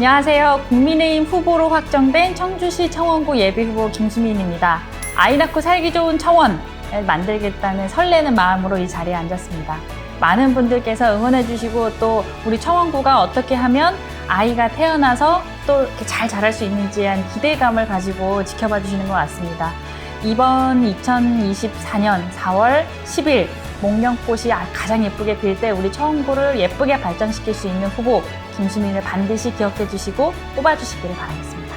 안녕하세요. 국민의힘 후보로 확정된 청주시 청원구 예비후보 김수민입니다. 아이 낳고 살기 좋은 청원을 만들겠다는 설레는 마음으로 이 자리에 앉았습니다. 많은 분들께서 응원해 주시고 또 우리 청원구가 어떻게 하면 아이가 태어나서 또 이렇게 잘 자랄 수 있는지에 대한 기대감을 가지고 지켜봐 주시는 것 같습니다. 이번 2024년 4월 10일 목련꽃이 가장 예쁘게 필 때 우리 청원구를 예쁘게 발전시킬 수 있는 후보 김수민을 반드시 기억해 주시고 뽑아 주시기를 바라겠습니다.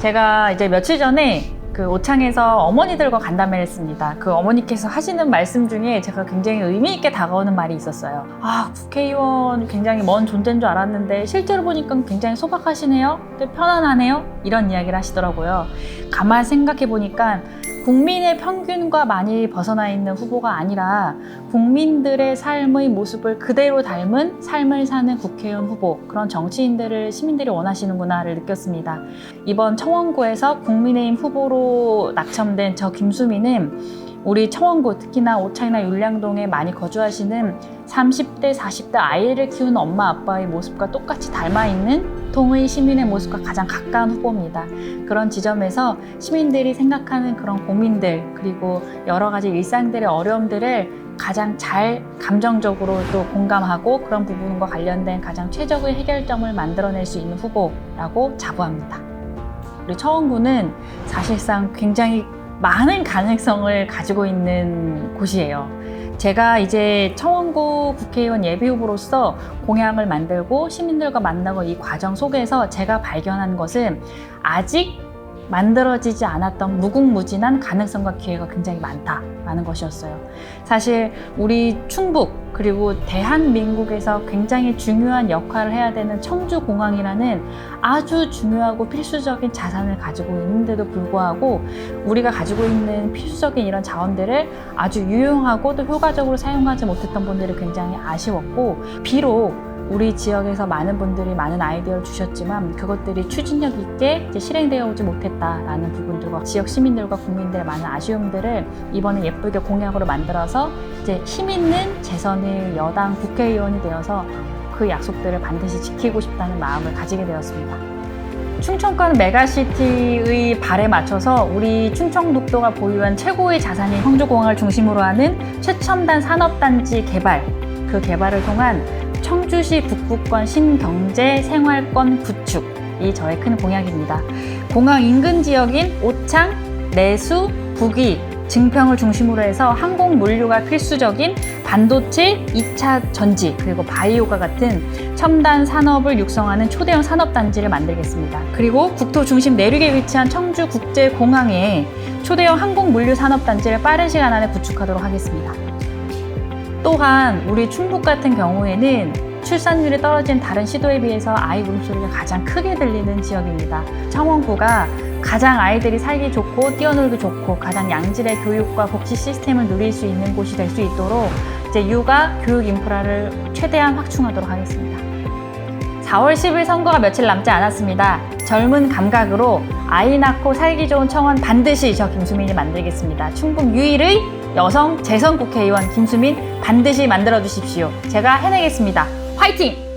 제가 이제 며칠 전에 그 오창에서 어머니들과 간담회를 했습니다. 그 어머니께서 하시는 말씀 중에 제가 굉장히 의미 있게 다가오는 말이 있었어요. 아, 국회의원 굉장히 먼 존재인 줄 알았는데 실제로 보니까 굉장히 소박하시네요. 근데 편안하네요. 이런 이야기를 하시더라고요. 가만 생각해 보니까 국민의 평균과 많이 벗어나 있는 후보가 아니라 국민들의 삶의 모습을 그대로 닮은 삶을 사는 국회의원 후보, 그런 정치인들을 시민들이 원하시는구나를 느꼈습니다. 이번 청원구에서 국민의힘 후보로 낙첨된 저 김수미는 우리 청원구, 특히나 오창이나 율량동에 많이 거주하시는 30대, 40대 아이를 키우는 엄마, 아빠의 모습과 똑같이 닮아있는 통의 시민의 모습과 가장 가까운 후보입니다. 그런 지점에서 시민들이 생각하는 그런 고민들, 그리고 여러 가지 일상들의 어려움들을 가장 잘 감정적으로 또 공감하고 그런 부분과 관련된 가장 최적의 해결점을 만들어낼 수 있는 후보라고 자부합니다. 우리 청원구는 사실상 굉장히 많은 가능성을 가지고 있는 곳이에요. 제가 이제 청원구 국회의원 예비후보로서 공약을 만들고 시민들과 만나고 이 과정 속에서 제가 발견한 것은 아직 만들어지지 않았던 무궁무진한 가능성과 기회가 굉장히 많다라는 것이었어요. 사실 우리 충북 그리고 대한민국에서 굉장히 중요한 역할을 해야 되는 청주공항이라는 아주 중요하고 필수적인 자산을 가지고 있는데도 불구하고 우리가 가지고 있는 필수적인 이런 자원들을 아주 유용하고 또 효과적으로 사용하지 못했던 분들이 굉장히 아쉬웠고 비록 우리 지역에서 많은 분들이 많은 아이디어를 주셨지만 그것들이 추진력 있게 실행되어 오지 못했다라는 부분들과 지역 시민들과 국민들의 많은 아쉬움들을 이번에 예쁘게 공약으로 만들어서 이제 힘 있는 재선의 여당 국회의원이 되어서 그 약속들을 반드시 지키고 싶다는 마음을 가지게 되었습니다. 충청권 메가시티의 발에 맞춰서 우리 충청북도가 보유한 최고의 자산인 청주공항을 중심으로 하는 최첨단 산업단지 개발, 그 개발을 통한 청주시 북부권 신경제 생활권 구축이 저의 큰 공약입니다. 공항 인근 지역인 오창, 내수, 북위, 증평을 중심으로 해서 항공 물류가 필수적인 반도체, 2차 전지, 그리고 바이오가 같은 첨단 산업을 육성하는 초대형 산업단지를 만들겠습니다. 그리고 국토 중심 내륙에 위치한 청주 국제공항에 초대형 항공 물류 산업단지를 빠른 시간 안에 구축하도록 하겠습니다. 또한 우리 충북 같은 경우에는 출산율이 떨어진 다른 시도에 비해서 아이 울음소리가 가장 크게 들리는 지역입니다. 청원구가 가장 아이들이 살기 좋고 뛰어놀기 좋고 가장 양질의 교육과 복지 시스템을 누릴 수 있는 곳이 될 수 있도록 이제 육아 교육 인프라를 최대한 확충하도록 하겠습니다. 4월 10일 선거가 며칠 남지 않았습니다. 젊은 감각으로 아이 낳고 살기 좋은 청원 반드시 저 김수민이 만들겠습니다. 충북 유일의 여성 재선 국회의원 김수민 반드시 만들어 주십시오. 제가 해내겠습니다. 화이팅!